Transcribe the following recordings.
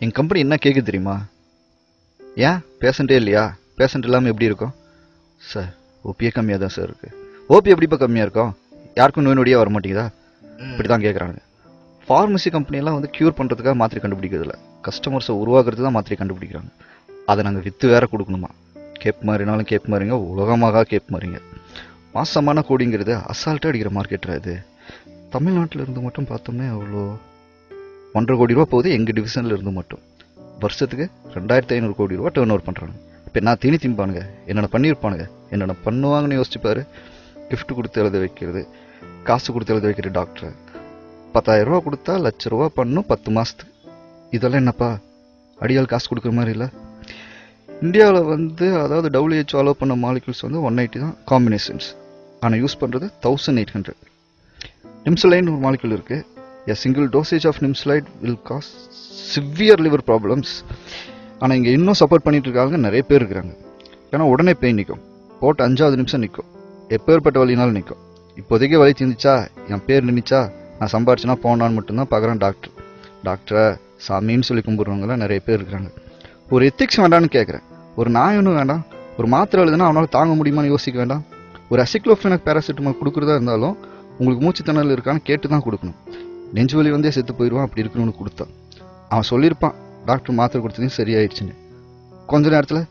என் company என்ன கேட்குது தெரியுமா? ஏன்? பேஷண்ட்டே இல்லையா? பேஷண்ட் இல்லாமல் எப்படி இருக்கும்? சார் ஓபியே கம்மியாக தான் சார் இருக்கு. ஓபி எப்படிப்பா கம்மியாக இருக்கும்? யாருக்கும் நோய் நொடியாக வர மாட்டேங்குதா? இப்படி தான் கேட்குறாங்க ஃபார்மசி கம்பெனியெல்லாம் வந்து க்யூர் பண்ணுறதுக்காக மாத்திரை கண்டுபிடிக்கிறது இல்லை. கஸ்டமர்ஸை உருவாக்குறது தான் மாத்திரை கண்டுபிடிக்கிறாங்க. அதை நாங்கள் விற்று வேற கொடுக்கணுமா? கேப் மாதிரினாலும் கேப் மாதிரிங்க உலகமாக கேப் மாதிரிங்க மாசமான கோடிங்கிறது அசால்ட்டாக அடிக்கிற மார்க்கெட்டா இது. தமிழ்நாட்டில் இருந்து மட்டும் பார்த்தோம்னா அவ்வளோ ஒன்றரை கோடி ரூபா போகுது எங்கள் டிவிஷனில் இருந்து மட்டும். வருஷத்துக்கு ரெண்டாயிரத்தி ஐநூறு கோடி ரூபா டேர்ன் ஓவர் பண்ணுறாங்க இப்போ நான் தீனி திம்பானுங்க என்னென்ன பண்ணியிருப்பானுங்க என்னென்ன பண்ணுவாங்கன்னு யோசிச்சுப்பாரு. கிஃப்ட் கொடுத்து எழுத வைக்கிறது காசு கொடுத்து எழுத வைக்கிற டாக்டர் பத்தாயிரம் ரூபா கொடுத்தா லட்ச ரூபா பண்ணும் பத்து மாதத்துக்கு இதெல்லாம் என்னப்பா? அடியால் காசு கொடுக்குற மாதிரி இல்லை. இந்தியாவில் வந்து அதாவது டபிள்யூஹெச் அலோவ் பண்ண மாலிகுல்ஸ் வந்து ஒன் எயிட்டி தான் காம்பினேஷன்ஸ் ஆனால் யூஸ் பண்ணுறது தௌசண்ட் எயிட் ஹண்ட்ரட் நிம்சலைன் ஒரு மாலிகுல் இருக்குது a single dosage of nimesulide will cause severe liver problems ஆனால் இங்கே இன்னும் சப்போர்ட் பண்ணிட்டு இருக்காங்க நிறைய பேர் இருக்கிறாங்க. ஏன்னா உடனே பெயின் நிற்கும் போட்டு அஞ்சாவது நிமிஷம் நிற்கும் எப்பேற்பட்ட வலினாலும் நிற்கும் இப்போதைக்கு வழி தீர்ந்துச்சா என் பேர் நின்றுச்சா நான் சம்பாரிச்சுனா போனான்னு மட்டும்தான் பார்க்குறேன் டாக்டர் டாக்டரை சாமின்னு சொல்லி கும்பிட்றவங்களாம் நிறைய பேர் இருக்கிறாங்க. ஒரு எத்திக்ஸ் வேண்டாம்னு கேட்குறேன் ஒரு நாய் ஒன்றும் வேண்டாம். ஒரு மாத்திரை எழுதுனா அவனால் தாங்க முடியுமான்னு யோசிக்க வேண்டாம். ஒரு அசிக்ளோஃபெனக் பேராசிட்டமால் கொடுக்குறதா இருந்தாலும் உங்களுக்கு மூச்சு இருக்கான்னு கேட்டு தான் கொடுக்கணும். நெஞ்சு வலி வந்தே செத்து போயிடுவான் அப்படி இருக்கணும்னு கொடுத்தான். அவன் சொல்லியிருப்பான் டாக்டர் மாத்திரை கொடுத்ததையும் சரியாயிடுச்சுன்னு கொஞ்ச நேரத்தில்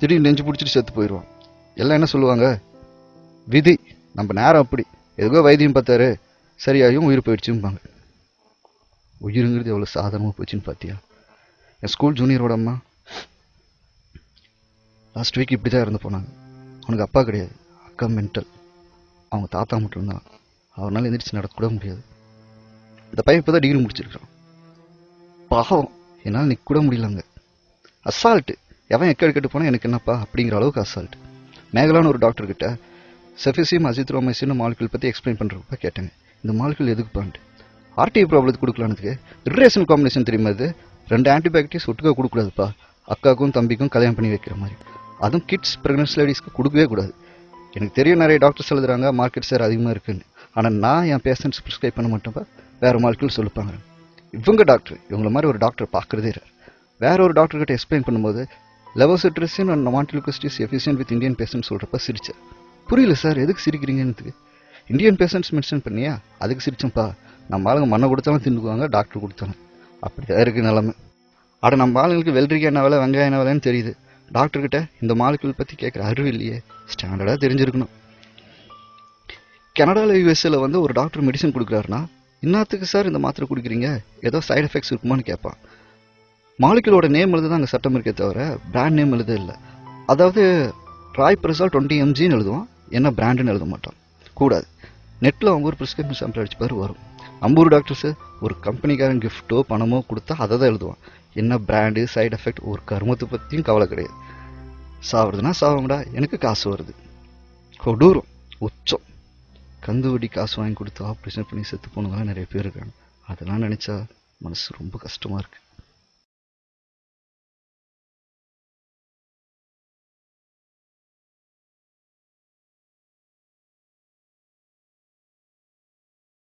திடீர்னு நெஞ்சு பிடிச்சிட்டு செத்து போயிடுவான். எல்லாம் என்ன சொல்லுவாங்க? விதி நம்ம நேரம் அப்படி. எதுக்கோ வைத்தியம் பார்த்தாரு சரியாயும் உயிர் போயிடுச்சும்பாங்க. உயிருங்கிறது எவ்வளோ சாதாரணமாக போச்சுன்னு பார்த்தியா என் ஸ்கூல் ஜூனியரோட அம்மா லாஸ்ட் வீக் இப்படி தான் இறந்து போனாங்க. அவனுக்கு அப்பா கிடையாது அக்கா மென்டல் அவங்க தாத்தா மட்டும்தான். அவனால் எந்திரிச்சு நடக்கக்கூட முடியாது. இந்த பையன் இப்போ தான் டிகிரி முடிச்சிருக்கான். பாவம். என்னால் நிற்க கூட முடியலங்க. அசால்ட்டு எவன் எக்கடி கெட்டு போனால் எனக்கு என்னப்பா அப்படிங்கிற அளவுக்கு அசால்ட் மேகலான்னு ஒரு டாக்டர் கிட்ட செஃபிசியம் அசித்ரோமைசின்னு மாலிகுல் பற்றி எக்ஸ்பிளைன் பண்ணுறப்ப கேட்டேங்க. இந்த மாலிகுல் எதுக்கு பாண்டு ஆர்டிஐ ப்ராப்ளத்துக்கு கொடுக்கலானதுக்கு ரிலேஷன் காம்பினேஷன் தெரியுமா இது? ரெண்டு ஆன்டிபயோட்டிக்ஸ் ஒட்டுக்க கொடுக்கூடாதுப்பா அக்காவுக்கும் தம்பிக்கும் கல்யாணம் பண்ணி வைக்கிற மாதிரி. அதுவும் கிட்ஸ் ப்ரெக்னன்ஸ் லேடிஸ்க்கு கொடுக்கவே கூடாது. எனக்கு தெரியும் நிறைய டாக்டர்ஸ் எழுதுறாங்க மார்க்கெட் ஷேர் அதிகமாக இருக்குன்னு. ஆனால் நான் என் பேஷண்ட்ஸ் ப்ரிஸ்கிரைப் பண்ண மாட்டேன்ப்பா வேற மாலிகுல் சொல்லிப்பாங்க. இவங்க டாக்டர் இவங்கள மாதிரி ஒரு டாக்டர் பார்க்குறதே இல்லை. வேற ஒரு டாக்டர் கிட்ட எக்ஸ்பிளைன் பண்ணும்போது levocetirizine and montelukast is efficient with Indian patient சொல்கிறப்ப சிரிச்சேன் புரியல சார் எதுக்கு சிரிக்கிறீங்கன்னு இந்தியன் பேஷண்ட்ஸ் மென்ஷன் பண்ணியா? அதுக்கு சிரிச்சேன்ப்பா நம்ம ஆளுங்க மண்ணை கொடுத்தாலும் தின்னுக்குவாங்க டாக்டர் கொடுத்தாங்க அப்படிதான் இருக்குது நிலைமை. அட நம்ம ஆளுங்களுக்கு வெள்ளரிக்காய் என்ன வேலை வெங்காயம் என்ன வேலைன்னு தெரியுது. டாக்டர்கிட்ட இந்த மாலிகுல் பற்றி கேட்குற அறிவு இல்லையே. ஸ்டாண்டர்டாக தெரிஞ்சிருக்கணும். கனடாவில் யூஎஸ்ஏல வந்து ஒரு டாக்டர் மெடிசன் கொடுக்குறாருன்னா இன்னத்துக்கு சார் இந்த மாத்திரை குடிக்கிறீங்க? ஏதோ சைடு எஃபெக்ட்ஸ் இருக்குமான்னு கேட்பான். மாலிகுலோட நேம் எழுது தான் அங்கே சட்டம் இருக்கே தவிர பிராண்ட் நேம் எழுத இல்லை. அதாவது ராய் பிரசால் டுவெண்ட்டி எம்ஜின்னு எழுதுவான். என்ன பிராண்டுன்னு எழுத மாட்டான். கூடாது. நெட்டில் அவங்க ஒரு ப்ரிஸ்கிரிப்ஷன் சாம்பிள் அடிச்சு வரும். அம்பூர் டாக்டர்ஸு ஒரு கம்பெனிக்காரன் கிஃப்ட்டோ பணமோ கொடுத்தா அதை தான் எழுதுவான். என்ன பிராண்டு சைடு எஃபெக்ட் ஒரு கருமத்தை பற்றியும் கவலை கிடையாது. சாவுறதுன்னா சாவங்கடா எனக்கு காசு வருது. கொடூரம். உச்சம். கந்து வட்டி காசு வாங்கி கொடுத்து ஆப்ரேஷன் பண்ணி செத்து போனவங்களாம் நிறைய பேர் இருக்காங்க. அதெல்லாம் நினச்சா மனசு ரொம்ப கஷ்டமாக இருக்குது